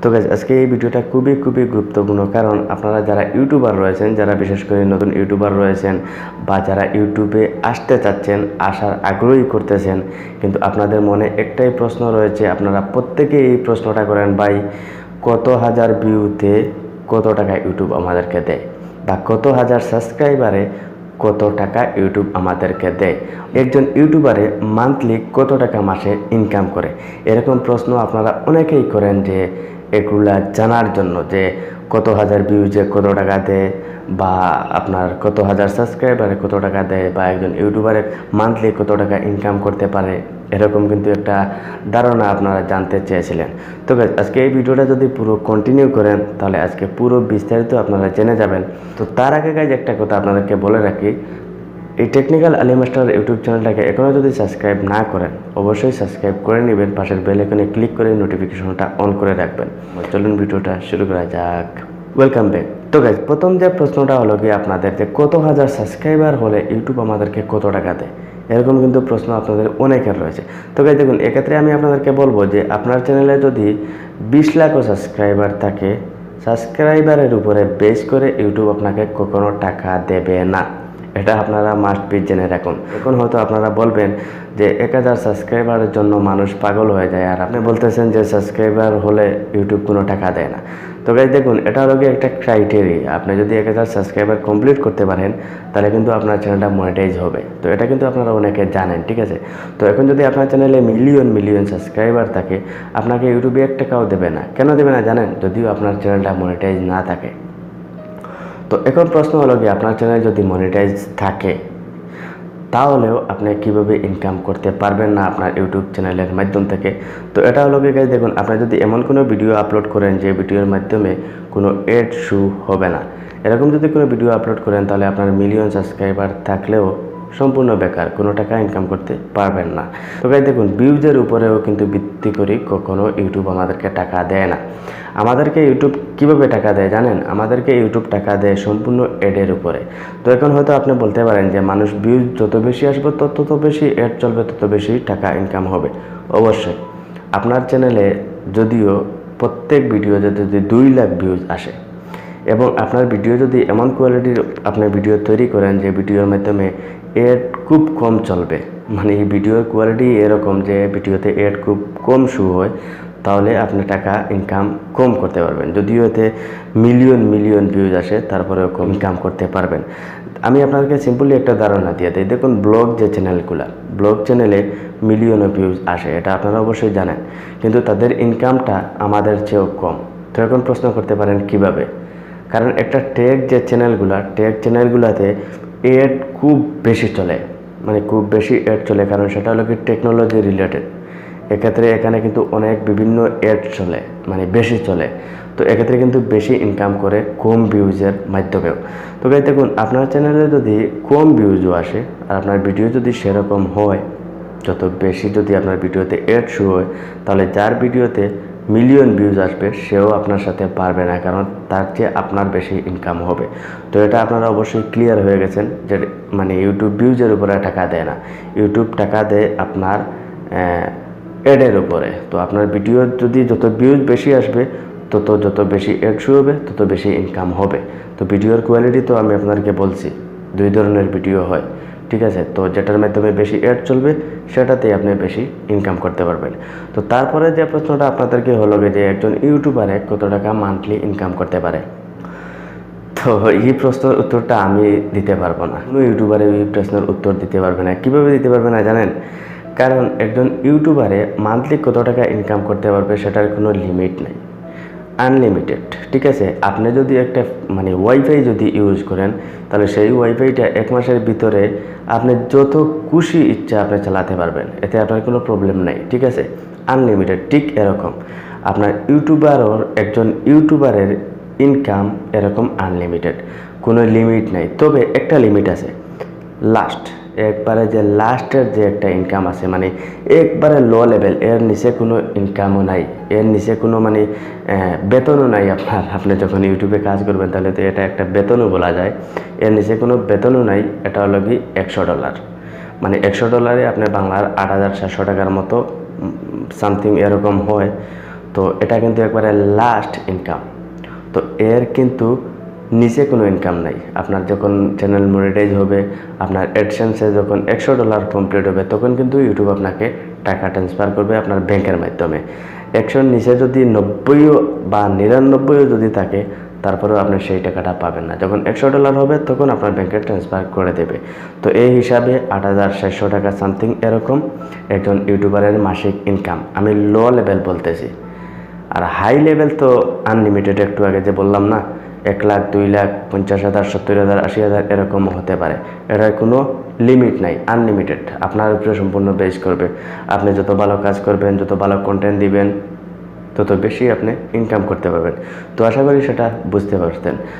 তো গাইজ আজকে এই ভিডিওটা খুবই খুবই গুরুত্বপূর্ণ কারণ আপনারা যারা ইউটিউবার রয়েছেন, যারা বিশেষ করে নতুন ইউটিউবার রয়েছেন বা যারা ইউটিউবে আসতে চাচ্ছেন, আসার আগ্রহী করতেছেন, কিন্তু আপনাদের মনে একটাই প্রশ্ন রয়েছে, আপনারা প্রত্যেকেই এই প্রশ্নটা করেন, ভাই, কত হাজার ভিউতে কত টাকা ইউটিউব আমাদেরকে দেয়? বা কত হাজার সাবস্ক্রাইবারে কত টাকা ইউটিউব আমাদেরকে দেয়? একজন ইউটিউবারে মান্থলি কত টাকা মাসে ইনকাম করে? এরকম প্রশ্ন আপনারা অনেকেই করেন যে এগুলা জানার জন্য যে কত হাজার ভিউজে কত টাকা দেয় বা আপনার কত হাজার সাবস্ক্রাইবারে কত টাকা দেয় বা একজন ইউটিউবারে মান্থলি কত টাকা ইনকাম করতে পারে, এরকম কিন্তু একটা ধারণা আপনারা জানতে চেয়েছিলেন। তো আজকে এই ভিডিওটা যদি পুরো কন্টিনিউ করেন, তাহলে আজকে পুরো বিস্তারিত আপনারা জেনে যাবেন। তো তার আগে গাইজ একটা কথা আপনাদেরকে বলে রাখি এই টেকনিক্যাল আলী মাস্টার ইউটিউব চ্যানেলটাকে এখনও যদি সাবস্ক্রাইব না করেন, অবশ্যই সাবস্ক্রাইব করে নেবেন, পাশের বেল আইকনে ক্লিক করে নোটিফিকেশনটা অন করে রাখবেন। চলুন ভিডিওটা শুরু করা যাক। ওয়েলকাম ব্যাক তো গাইজ প্রথম যে প্রশ্নটা হলো কি আপনাদের যে কত হাজার সাবস্ক্রাইবার হলে ইউটিউব আমাদেরকে কত টাকা দেয়? এরকম কিন্তু প্রশ্ন আপনাদের অনেকের রয়েছে। তো গাইজ দেখুন, এক্ষেত্রে আমি আপনাদেরকে বলব যে আপনার চ্যানেলে যদি বিশ লাখও সাবস্ক্রাইবার থাকে সাবস্ক্রাইবারের উপরে বেস করে ইউটিউব আপনাকে কখনো টাকা দেবে না। এটা আপনারা মাস্ট বি জেনে রাখুন। এখন হয়তো আপনারা বলবেন যে এক হাজার সাবস্ক্রাইবারের জন্য মানুষ পাগল হয়ে যায়। আর আপনি বলতেছেন যে সাবস্ক্রাইবার হলে ইউটিউব কোনো টাকা দেয় না। তো গাইজ দেখুন এটা হলো একটা ক্রাইটেরিয়া আপনি যদি এক হাজার সাবস্ক্রাইবার কমপ্লিট করতে পারেন, তাহলে কিন্তু আপনার চ্যানেলটা মনিটাইজ হবে। তো এটা কিন্তু আপনারা অনেকে জানেন, ঠিক আছে? তো এখন যদি আপনার চ্যানেলে মিলিয়ন মিলিয়ন সাবস্ক্রাইবার থাকে, আপনাকে ইউটিউবে এক টাকাও দেবে না। কেন দেবে না জানেন? যদিও আপনার চ্যানেলটা মনিটাইজ না থাকে। তো এখন প্রশ্ন হলো কি, আপনার চ্যানেল যদি মনিটাইজ থাকে, তাহলেও আপনি কীভাবে ইনকাম করতে পারবেন না আপনার ইউটিউব চ্যানেলের মাধ্যম থেকে? তো এটা হলো কি গাইজ দেখুন, আপনি যদি এমন কোনো ভিডিও আপলোড করেন যে ভিডিওর মাধ্যমে কোনো এড শু হবে না, এরকম যদি কোনো ভিডিও আপলোড করেন, তাহলে আপনার মিলিয়ন সাবস্ক্রাইবার থাকলেও সম্পূর্ণ বেকার, কোনো টাকা ইনকাম করতে পারবেন না। তো গাই দেখুন ভিউজের উপরেও কিন্তু ভিত্তি করে কখনো ইউটিউব আমাদেরকে টাকা দেয় না। আমাদেরকে ইউটিউব কীভাবে টাকা দেয় জানেন? আমাদেরকে ইউটিউব টাকা দেয় সম্পূর্ণ এডের উপরে। তো এখন হয়তো আপনি বলতে পারেন যে, মানুষ ভিউজ যত বেশি আসবে, তত তত বেশি এড চলবে, তত বেশি টাকা ইনকাম হবে। অবশ্যই। আপনার চ্যানেলে যদিও প্রত্যেক ভিডিওতে যদি দুই লাখ ভিউজ আসে এবং আপনার ভিডিও যদি এমন কোয়ালিটির আপনার ভিডিও তৈরি করেন যে ভিডিওর মাধ্যমে এড খুব কম চলবে। মানে এই ভিডিওর কোয়ালিটি এরকম যে ভিডিওতে এড খুব কম শু হয়, তাহলে আপনি টাকা ইনকাম কম করতে পারবেন। যদিও এতে মিলিয়ন মিলিয়ন ভিউজ আসে, তারপরেও কম ইনকাম করতে পারবেন। আমি আপনাদেরকে সিম্পলি একটা ধারণা দিয়ে দিই। দেখুন ব্লগ যে চ্যানেলগুলো ব্লগ চ্যানেলে মিলিয়ন ভিউজ আসে, এটা আপনারা অবশ্যই জানেন। কিন্তু তাদের ইনকামটা আমাদের চেয়েও কম। তো এখন প্রশ্ন করতে পারেন কীভাবে? কারণ একটা টেক যে চ্যানেলগুলো টেক চ্যানেলগুলোতে এড খুব বেশি চলে মানে খুব বেশি এড চলে, কারণ সেটা হলো কি টেকনোলজি রিলেটেড এক্ষেত্রে এখানে কিন্তু অনেক বিভিন্ন এড চলে মানে বেশি চলে। তো এক্ষেত্রে কিন্তু বেশি ইনকাম করে কম ভিউজের মাধ্যমেও। তো গাই দেখুন, আপনার চ্যানেলে যদি কম ভিউজও আসে, আর আপনার ভিডিও যদি সেরকম হয়, যত বেশি যদি আপনার ভিডিওতে এড শো হয়, তাহলে যার ভিডিওতে মিলিয়ন ভিউজ আসবে, সেও আপনার সাথে পারবে না, কারণ তার চেয়ে আপনার বেশি ইনকাম হবে। তো এটা আপনারা অবশ্যই ক্লিয়ার হয়ে গেছেন যে মানে ইউটিউব ভিউজের উপরে টাকা দেয় না। ইউটিউব টাকা দেয় আপনার এডের উপরে। তো আপনার ভিডিও যদি যত ভিউজ বেশি আসবে, তত, যত বেশি এড শো হবে, তত বেশি ইনকাম হবে। তো ভিডিওর কোয়ালিটি তো আমি আপনাদেরকে বলছি, দুই ধরনের ভিডিও হয়। ঠিক আছে? তো যেটার মাধ্যমে বেশি অ্যাড চলবে, সেটাতেই আপনি বেশি ইনকাম করতে পারবেন। তো তারপরে যে প্রশ্নটা আপনাদেরকে হলো যে একজন ইউটিউবারে কত টাকা মান্থলি ইনকাম করতে পারে? তো এই প্রশ্নের উত্তরটা আমি দিতে পারব না। কোনো ইউটিউবারে এই প্রশ্নের উত্তর দিতে পারবে না। কীভাবে দিতে পারবে না জানেন? কারণ একজন ইউটিউবারে মান্থলি কত টাকা ইনকাম করতে পারবে, সেটার কোনো লিমিট নেই। আনলিমিটেড ঠিক আছে? আপনি যদি একটা মানে ওয়াইফাই যদি ইউজ করেন, তাহলে সেই ওয়াইফাইটা এক মাসের ভিতরে আপনি যত খুশি ইচ্ছা আপনি চালাতে পারবেন, এতে আপনার কোনো প্রবলেম নাই, ঠিক আছে? আনলিমিটেড ঠিক এরকম। আপনার ইউটিউবারও একজন ইউটিউবারের ইনকাম এরকম আনলিমিটেড কোনো লিমিট নাই। তবে একটা লিমিট আছে লাস্ট একবারে যে লাস্টের যে একটা ইনকাম আছে মানে একবারে লো লেভেল এর নিচে কোনো ইনকামও নাই, এর নিচে কোনো মানে বেতনও নাই আপনার। আপনি যখন ইউটিউবে কাজ করবেন, তাহলে তো এটা একটা বেতনও বলা যায়। এর নিচে কোনো বেতনও নাই, এটা হলো কি একশো ডলার মানে একশো ডলারে আপনার বাংলার আট হাজার সাতশো টাকার মতো সামথিং এরকম হয়। তো এটা কিন্তু একবারে লাস্ট ইনকাম তো এর কিন্তু নিচে কোনো ইনকাম নাই। আপনার যখন চ্যানেল মনিটাইজ হবে, আপনার অ্যাডসেন্সে যখন একশো ডলার কমপ্লিট হবে, তখন কিন্তু ইউটিউব আপনাকে টাকা ট্রান্সফার করবে আপনার ব্যাংকের মাধ্যমে। একশোর নিচে যদি নব্বইও বা নিরানব্বইও যদি থাকে, তারপরেও আপনি সেই টাকাটা পাবেন না। যখন একশো ডলার হবে, তখন আপনার ব্যাংকে ট্রান্সফার করে দেবে। তো এই হিসাবে আট হাজার সাতশো টাকা সামথিং এরকম একজন ইউটিউবারের মাসিক ইনকাম আমি লো লেভেল বলতেছি। আর হাই লেভেল তো আনলিমিটেড একটু আগে যে বললাম না এক লাখ, দুই লাখ, পঞ্চাশ হাজার, সত্তর হাজার, আশি হাজার এরকম হতে পারে। এটার কোনো লিমিট নাই আনলিমিটেড আপনার উপরে সম্পূর্ণ বেস করবে। আপনি যত ভালো কাজ করবেন, যত ভালো কন্টেন্ট দিবেন, তত বেশি আপনি ইনকাম করতে পারবেন। তো আশা করি সেটা বুঝতে পারতেন